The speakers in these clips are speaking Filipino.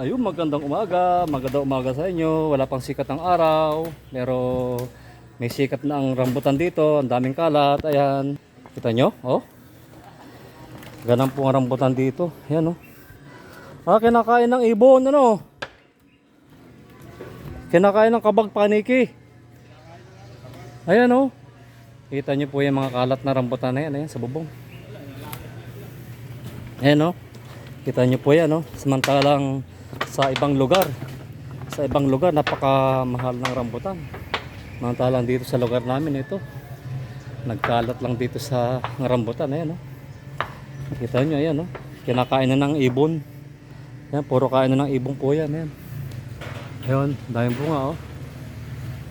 Ayun, magandang umaga. Magandang umaga sa inyo. Wala pang sikat ng araw. Pero may sikat na ang rambutan dito. Ang daming kalat. Ayan. Kita nyo? Oh. Ganun po ang rambutan dito. Ayan oh. Ah, kinakain ng ibon. Ano? Kinakain ng kabag paniki. Ayan oh. Kita nyo po yung mga kalat na rambutan na yan. Ayan, sa bubong. Ayan oh. Kita nyo po yan oh. Samantalang sa ibang lugar. Sa ibang lugar, napakamahal ng rambutan. Samantalang dito sa lugar namin ito. Nagkalat lang dito sa rambutan. Ayan oh. Kita nyo, ayan oh. Kinakain na ng ibon. Ayan, puro kain na ng ibon po yan. Ayan. Ayun, dahil bunga oh.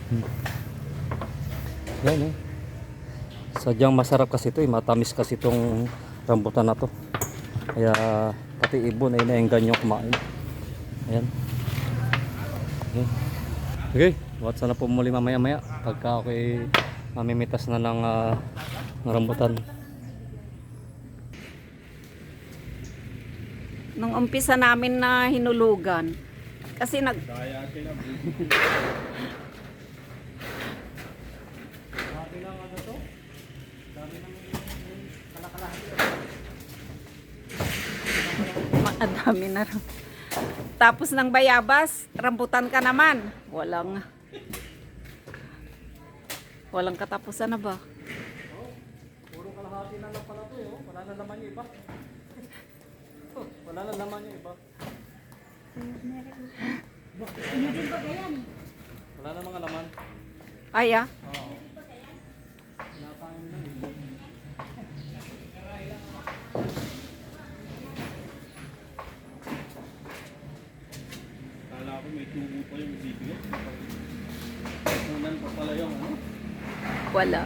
Hmm. Ayan oh. Sadyang masarap kasi ito eh. Matamis kasi itong rambutan na to. Kaya pati ibon ay naenggan yung kumain. Ayan. Okay. Okay. Watch na po muli mamaya maya. Pagka ako'y mamimitas na ng, ng rambutan. Nung umpisa namin na hinulugan. Kasi nag... Makadami na ram. Tapos ng bayabas, rambutan ka naman. Walang... Walang katapusan na ba? Puro kalahati na lang pala to eh. oh. Wala na naman yung iba. Wala na naman yung iba. Wala na mga laman. Ay ah. Oo. May tubo pa yung bibigyan. Unan pa pala yung ano? Wala.